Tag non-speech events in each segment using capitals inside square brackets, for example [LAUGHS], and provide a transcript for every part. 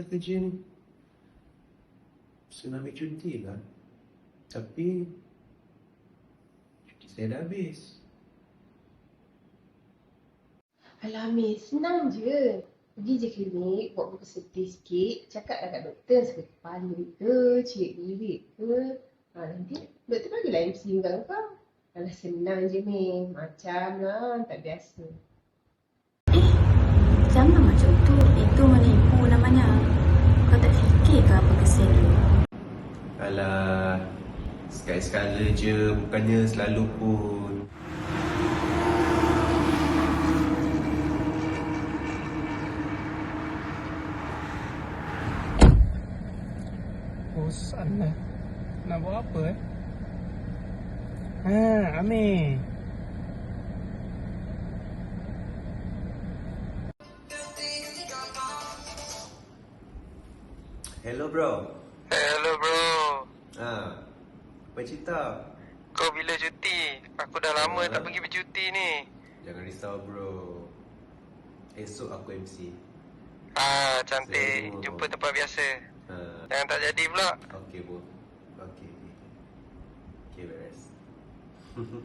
Gila kerja ni. Saya nak ambil cuti lah. Tapi cuti saya dah habis. Alah Miss, senang je. Pergi je klinik, buat buku sedih sikit, cakap kat doktor sakit kepala ke, cik lirik ke. Ha, nanti doktor bagilah MC kat kau. Alah senang je Miss, macam lah, tak biasa. Jangan macam tu. Itu menipu namanya. Kau tak fikir ke apa kesian dia? Alah, sekali-sekala je, bukannya selalu pun. Bosan lah. Nak buat apa eh? Ha, Amir. Hello bro. Hello bro, Ha, apa cerita? kau bila cuti? Aku dah lama tak pergi bercuti ni. Jangan risau bro. Esok aku MC. Ah, cantik. Saya- Jumpa tempat biasa. Ha, Jangan tak jadi pula. okay bro. Okay. Okay, beres. [LAUGHS]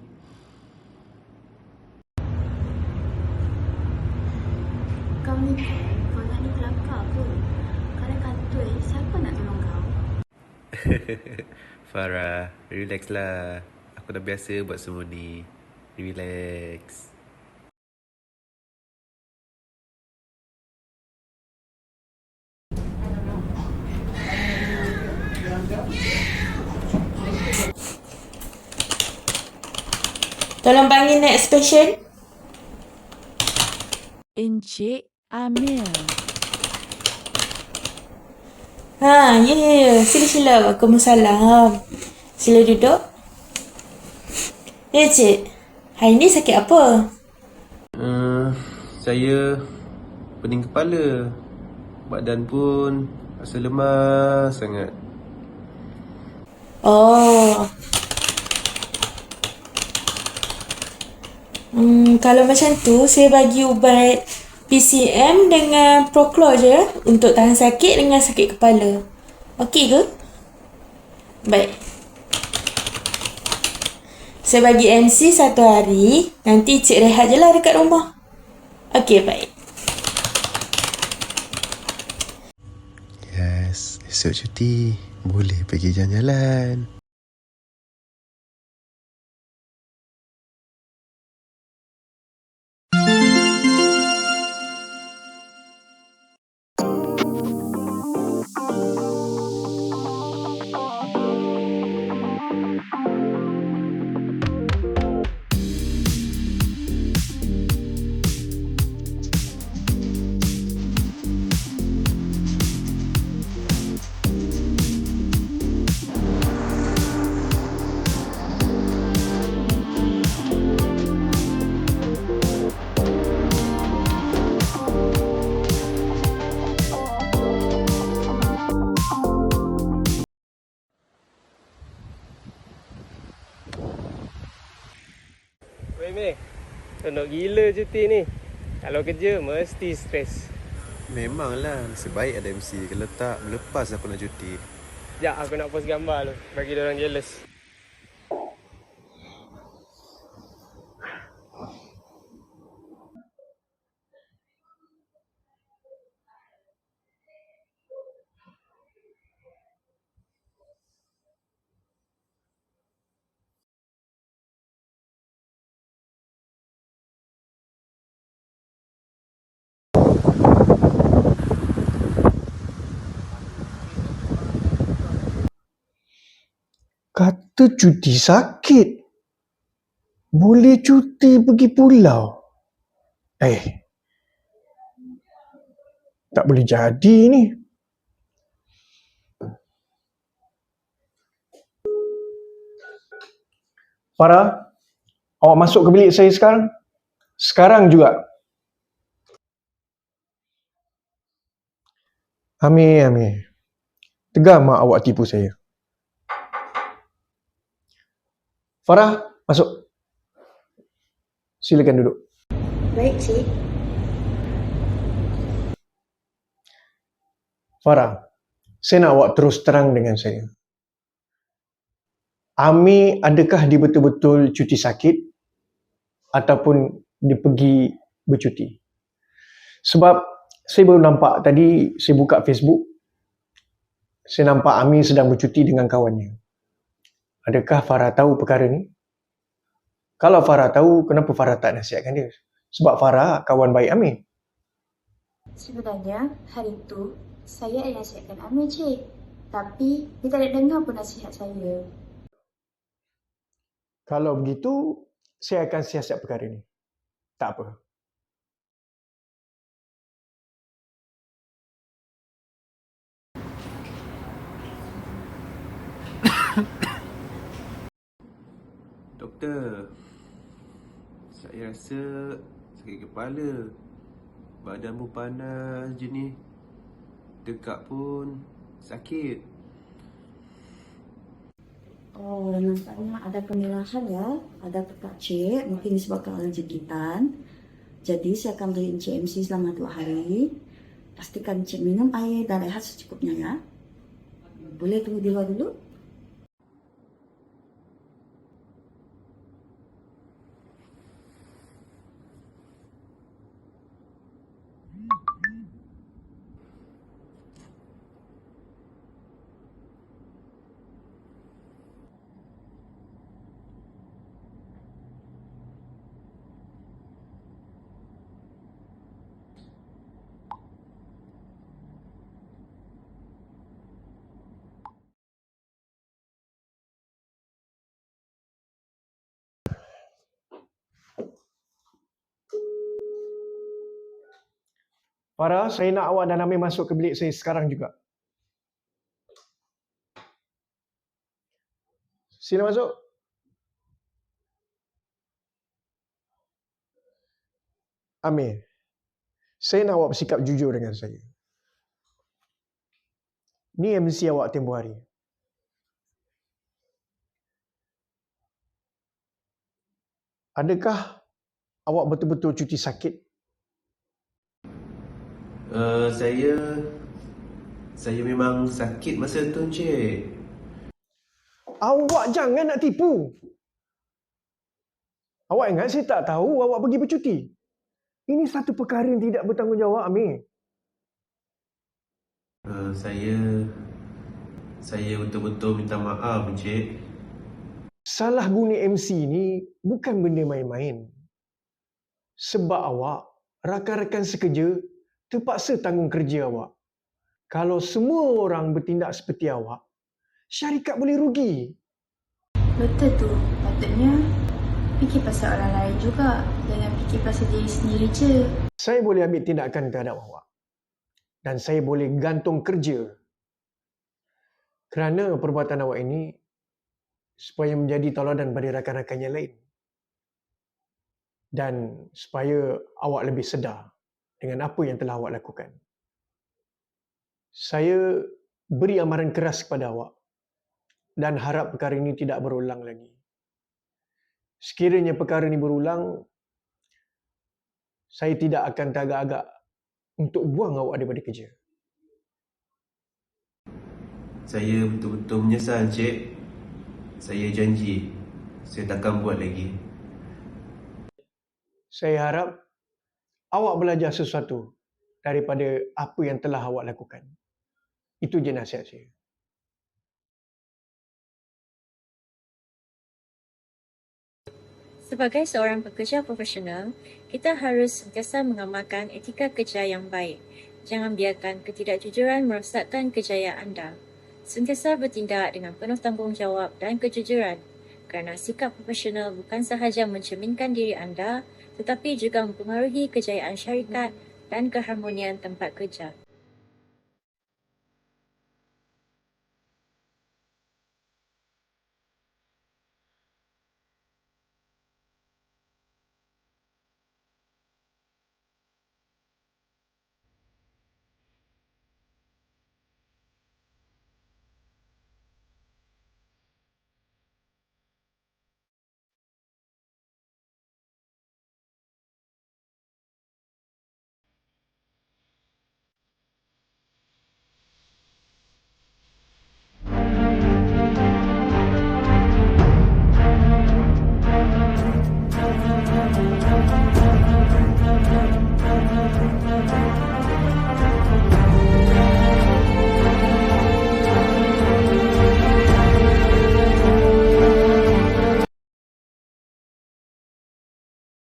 Kau ni kan, kau nak ni kelakar ke? Kalau kantoi, siapa nak tolong kau? [LAUGHS] Farah, relax lah. Aku dah biasa buat semua ni. Relax. Tolong panggil next patient. Encik Amir. Ha, ya, ya, ya. Sila, sila. Waalaikumsalam. Sila duduk. Ya, cik. Hari ni sakit apa? Uh, saya pening kepala. Badan pun rasa lemah sangat. Oh. Hmm, kalau macam tu, saya bagi ubat PCM dengan Proclo je untuk tahan sakit dengan sakit kepala. Okey ke? Baik. Saya bagi MC satu hari. Nanti cik rehat je lah dekat rumah. Okey, baik. Yes, esok cuti. Boleh pergi jalan-jalan. Tondok gila cuti ni. Kalau kerja mesti stres. Memanglah, sebaik ada MC. Kalau tak, melepas aku nak cuti. Sekejap aku nak post gambar tu. Bagi dia orang jealous. Kata cuti sakit. Boleh cuti pergi pulau. Eh. Tak boleh jadi ni. Farah, awak masuk ke bilik saya sekarang? Sekarang juga. Amir, Amir. Tegar mak awak tipu saya. Farah, masuk. Silakan duduk. Baik, cik. Farah, saya nak awak terus terang dengan saya. Ami adakah dia betul-betul cuti sakit ataupun dia pergi bercuti? Sebab saya baru nampak tadi saya buka Facebook saya nampak Ami sedang bercuti dengan kawannya. Adakah Farah tahu perkara ni? Kalau Farah tahu, kenapa Farah tak nasihatkan dia? Sebab Farah kawan baik Ami. Sebenarnya, hari itu saya ada nasihatkan Amir, Cik. Tapi, dia tak ada dengar pun nasihat saya. Kalau begitu, saya akan siasat perkara ni. Tak apa. [COUGHS] Doktor, saya rasa sakit kepala. Badan pun panas je ni. Tekak pun sakit. Oh, nampaknya ada kemerahan ya. Ada tekak cik, mungkin disebabkan oleh jangkitan. Jadi saya akan beri Encik MC selama dua hari. Pastikan Encik minum air dan rehat secukupnya ya. Boleh tunggu di luar dulu? Farah, saya nak awak dan Ami masuk ke bilik saya sekarang juga. Sila masuk. Amir, saya nak awak bersikap jujur dengan saya. Ni MC awak tempoh hari. Adakah awak betul-betul cuti sakit Uh, saya saya memang sakit masa tu Encik. Awak jangan nak tipu. Awak ingat saya tak tahu awak pergi bercuti. Ini satu perkara yang tidak bertanggungjawab, Amir. Uh, saya saya betul-betul minta maaf Encik. Salah guna MC ni bukan benda main-main. Sebab awak, rakan-rakan sekerja terpaksa tanggung kerja awak. Kalau semua orang bertindak seperti awak, syarikat boleh rugi. Betul tu. Patutnya fikir pasal orang lain juga. Jangan fikir pasal diri sendiri je. Saya boleh ambil tindakan terhadap awak. Dan saya boleh gantung kerja. Kerana perbuatan awak ini supaya menjadi tauladan pada rakan-rakan yang lain. Dan supaya awak lebih sedar dengan apa yang telah awak lakukan. Saya beri amaran keras kepada awak dan harap perkara ini tidak berulang lagi. Sekiranya perkara ini berulang, saya tidak akan tagak-agak untuk buang awak daripada kerja. Saya betul-betul menyesal Encik. Saya janji saya takkan buat lagi. Saya harap awak belajar sesuatu daripada apa yang telah awak lakukan. Itu je nasihat saya. Sebagai seorang pekerja profesional, kita harus sentiasa mengamalkan etika kerja yang baik. Jangan biarkan ketidakjujuran merosakkan kejayaan anda. Sentiasa bertindak dengan penuh tanggungjawab dan kejujuran kerana sikap profesional bukan sahaja mencerminkan diri anda tetapi juga mempengaruhi kejayaan syarikat dan keharmonian tempat kerja.